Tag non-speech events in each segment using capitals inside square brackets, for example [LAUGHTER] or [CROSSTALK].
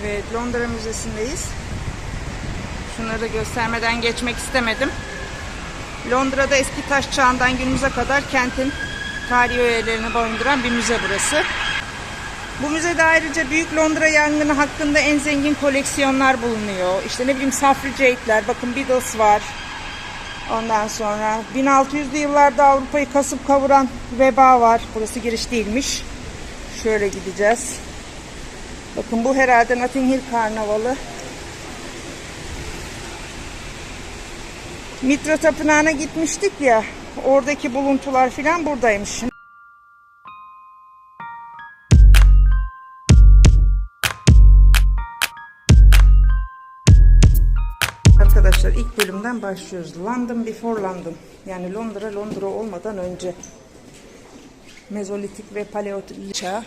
Evet, Londra Müzesi'ndeyiz. Şunları göstermeden geçmek istemedim. Londra'da eski taş çağından günümüze kadar kentin tarihi öğelerini barındıran bir müze burası. Bu müzede ayrıca Büyük Londra yangını hakkında en zengin koleksiyonlar bulunuyor. İşte ne bileyim Suffragette'ler, bakın Beatles var. Ondan sonra 1600'lü yıllarda Avrupa'yı kasıp kavuran veba var. Burası giriş değilmiş. Şöyle gideceğiz. Bakın bu herhalde Notting Hill Karnavalı. Mitra Tapınağı'na gitmiştik ya. Oradaki buluntular filan buradaymış. Arkadaşlar ilk bölümden başlıyoruz. London before London. Yani Londra Londra olmadan önce. Mezolitik ve paleolitik çağ.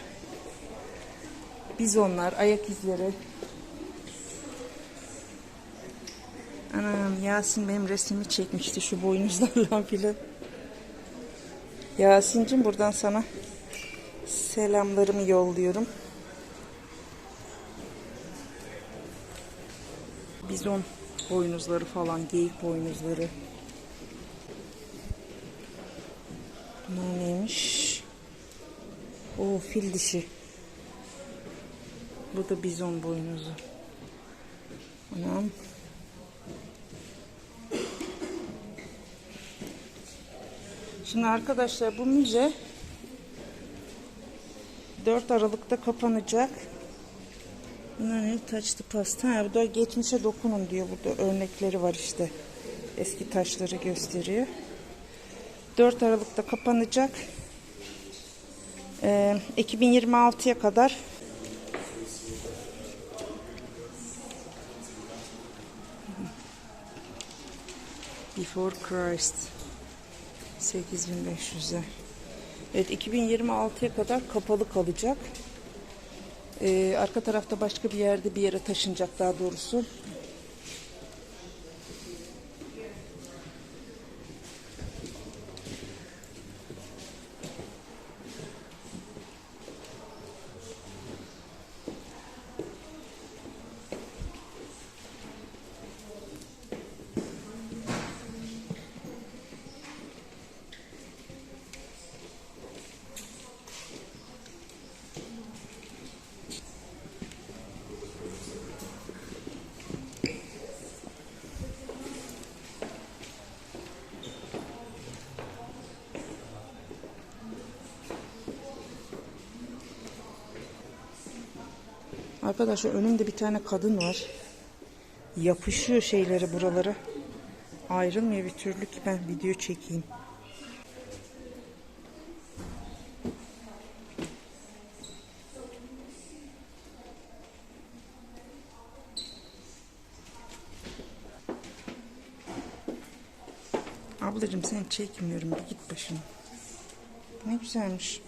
Bizonlar, ayak izleri. Anam Yasin benim resmimi çekmişti şu boynuzlarla [LAUGHS] filan. Yasin'cim buradan sana selamlarımı yolluyorum. Bizon boynuzları falan, geyik boynuzları. Bunlar neymiş? O fil dişi. Bu da bizon boynuzu. Anam. Şimdi arkadaşlar bu müze 4 Aralık'ta kapanacak. Bunlar ne? Taçlı pasta. Ha, bu da geçmişe dokunun diyor. Burada örnekleri var işte. Eski taşları gösteriyor. 4 Aralık'ta kapanacak. Ee, 2026'ya kadar Before Christ 8500'e. Evet 2026'ya kadar kapalı kalacak. Ee, arka tarafta başka bir yerde bir yere taşınacak daha doğrusu. Arkadaşlar önümde bir tane kadın var. Yapışıyor şeyleri buralara. Ayrılmıyor bir türlü ki ben video çekeyim. Ablacığım seni çekmiyorum bir git başına. Ne güzelmiş.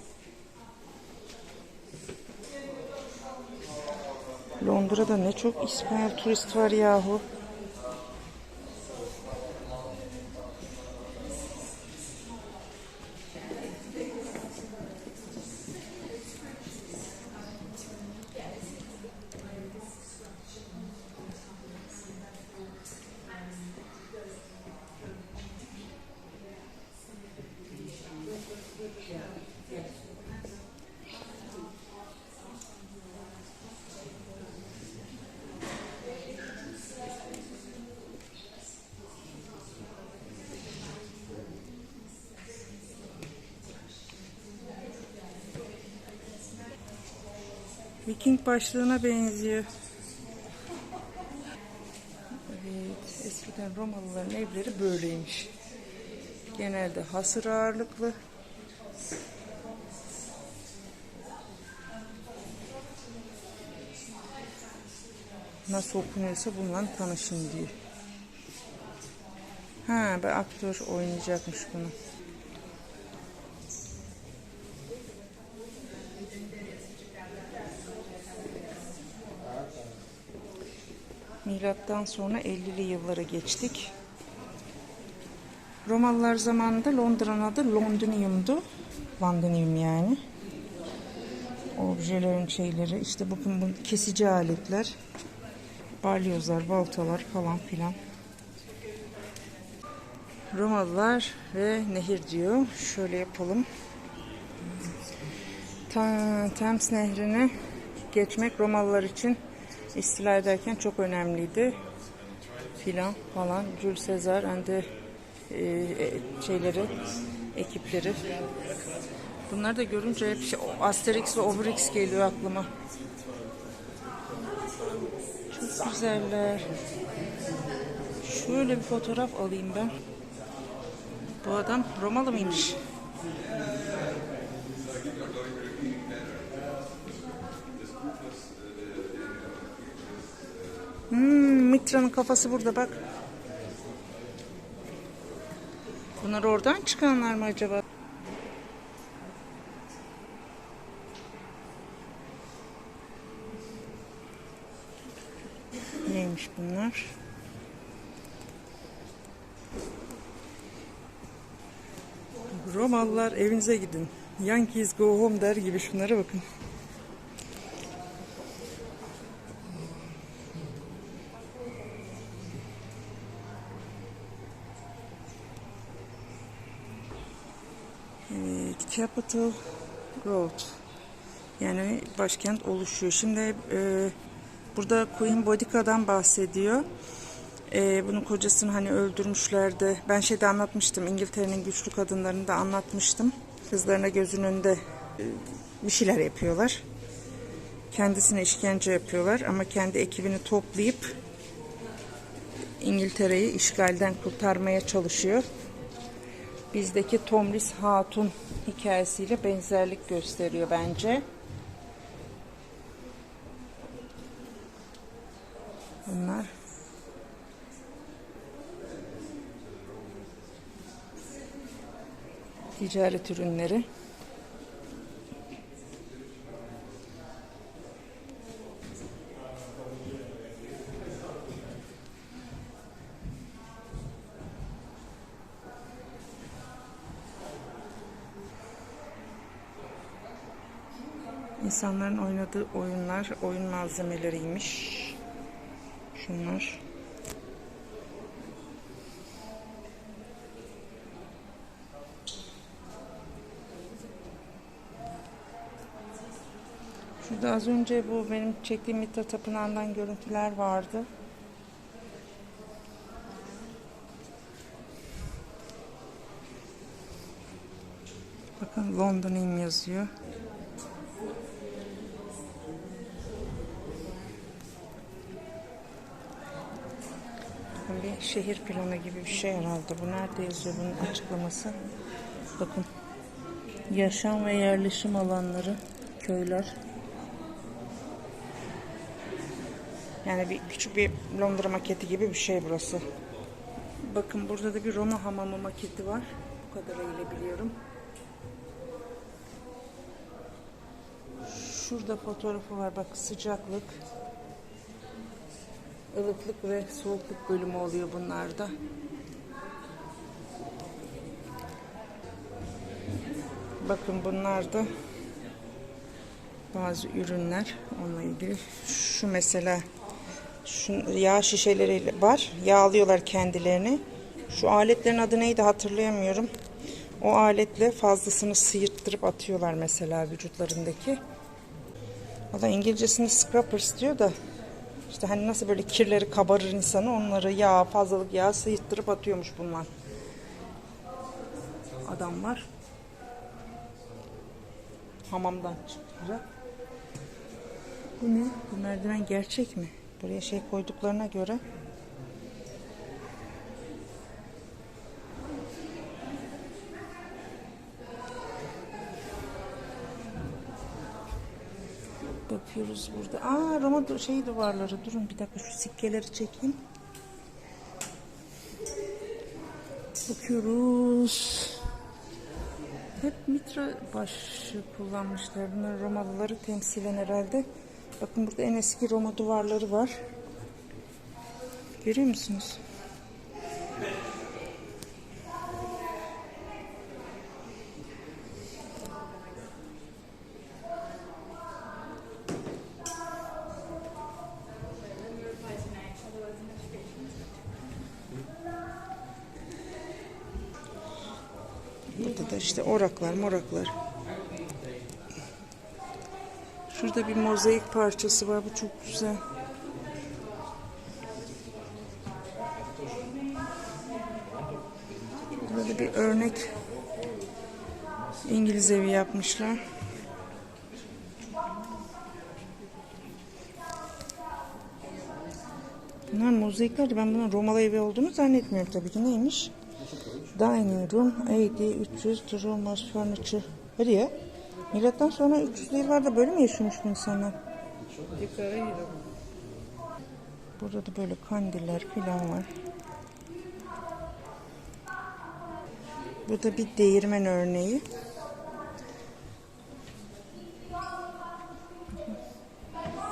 Londra'da ne çok İspanyol turist var yahu. Viking başlığına benziyor. Evet, eskiden Romalıların evleri böyleymiş. Genelde hasır ağırlıklı. Nasıl okunuyorsa bununla tanışın diyor. Ha, ben aktör oynayacakmış bunu. Milattan sonra 50'li yıllara geçtik. Romalılar zamanında Londra'nın adı Londinium'du. Londinium yani. Obje objelerin şeyleri. İşte bakın bu kesici aletler. Balyozlar, baltalar falan filan. Romalılar ve nehir diyor. Şöyle yapalım. Thames Nehri'ni geçmek Romalılar için istila ederken çok önemliydi. Filan falan. Jules Caesar and the, e, e, şeyleri, ekipleri. Bunları da görünce hep şey, Asterix ve Obelix geliyor aklıma. Çok güzeller. Şöyle bir fotoğraf alayım ben. Bu adam Romalı mıymış? Mitra'nın kafası burada bak. Bunlar oradan çıkanlar mı acaba? Neymiş bunlar? Romalılar evinize gidin. Yankees go home der gibi şunlara bakın. Evet, Capital Growth. Yani başkent oluşuyor. Şimdi e, burada Queen Boudicca'dan bahsediyor. E, bunun kocasını hani öldürmüşlerdi. Ben şeyde anlatmıştım. İngiltere'nin güçlü kadınlarını da anlatmıştım. Kızlarına gözünün önünde e, bir şeyler yapıyorlar. Kendisine işkence yapıyorlar ama kendi ekibini toplayıp İngiltere'yi işgalden kurtarmaya çalışıyor. Bizdeki Tomris Hatun hikayesiyle benzerlik gösteriyor bence. Bunlar ticaret ürünleri. İnsanların oynadığı oyunlar, oyun malzemeleriymiş. Şunlar. Şurada az önce bu benim çektiğim Mitra Tapınağı'ndan görüntüler vardı. Bakın London yazıyor. Şehir planı gibi bir şey herhalde. Bu nerede yazıyor bunun açıklaması? Bakın. Yaşam ve yerleşim alanları, köyler. Yani bir küçük bir Londra maketi gibi bir şey burası. Bakın burada da bir Roma hamamı maketi var. Bu kadarıyla biliyorum. Şurada fotoğrafı var. Bak sıcaklık, ılıklık ve soğukluk bölümü oluyor bunlarda. Bakın bunlar da bazı ürünler onunla ilgili. Şu mesela şu yağ şişeleri var. Yağlıyorlar kendilerini. Şu aletlerin adı neydi hatırlayamıyorum. O aletle fazlasını sıyırttırıp atıyorlar mesela vücutlarındaki. Valla İngilizcesini scrubbers diyor da işte hani nasıl böyle kirleri kabarır insanı onları yağ, fazlalık yağ sıyırttırıp atıyormuş bunlar. Adamlar hamamdan çıktılar. Bu ne? Bu merdiven gerçek mi? Buraya şey koyduklarına göre Bakıyoruz burada. Aa Roma şey duvarları. Durun bir dakika şu sikkeleri çekeyim. Bakıyoruz. Hep mitra başı kullanmışlar. Bunlar Romalıları temsilen herhalde. Bakın burada en eski Roma duvarları var. Görüyor musunuz? Burada da işte oraklar moraklar. Şurada bir mozaik parçası var. Bu çok güzel. Burada bir örnek İngiliz evi yapmışlar. Bunlar mozaikler. Ben bunun Romalı evi olduğunu zannetmiyorum tabii ki. Neymiş? Dining room AD 300 Roma's furniture. Hadi ya. Milattan sonra 300'lü yıllarda böyle mi yaşıyormuş bu insanlar? Burada da böyle kandiller falan var. Bu da bir değirmen örneği.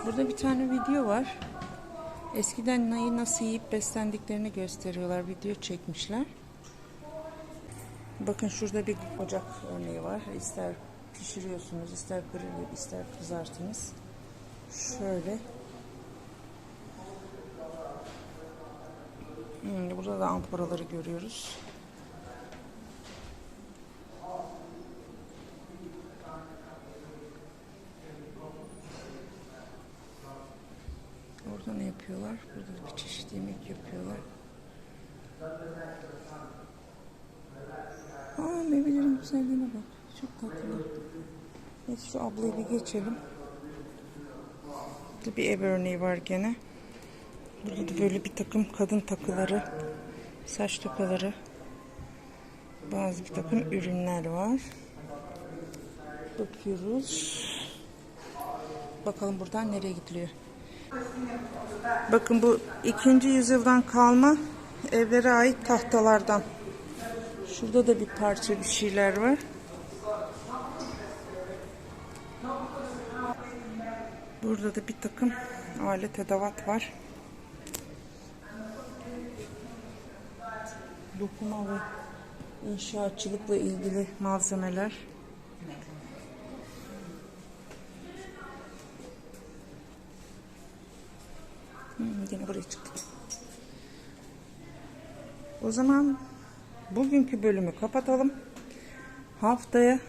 Burada bir tane video var. Eskiden nayı nasıl yiyip beslendiklerini gösteriyorlar. Video çekmişler. Bakın şurada bir ocak örneği var. İster pişiriyorsunuz, ister grill, ister kızartınız. Şöyle. Hmm, burada da amforaları görüyoruz. Orada ne yapıyorlar? Burada da bir çeşit yemek yapıyorlar. Aa meyvelerin güzelliğine bak. Çok tatlı. Evet şu ablayı bir geçelim. Burada bir ev örneği var gene. Burada da böyle bir takım kadın takıları, saç takıları, bazı bir takım ürünler var. Bakıyoruz. Bakalım buradan nereye gidiliyor. Bakın bu ikinci yüzyıldan kalma evlere ait tahtalardan. Şurada da bir parça bir şeyler var. Burada da bir takım alet edevat var. Dokuma ve inşaatçılıkla ilgili malzemeler. Hmm, yine buraya çıktık. O zaman bugünkü bölümü kapatalım. Haftaya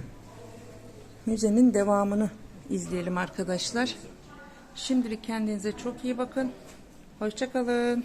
müzenin devamını izleyelim arkadaşlar. Şimdilik kendinize çok iyi bakın. Hoşçakalın.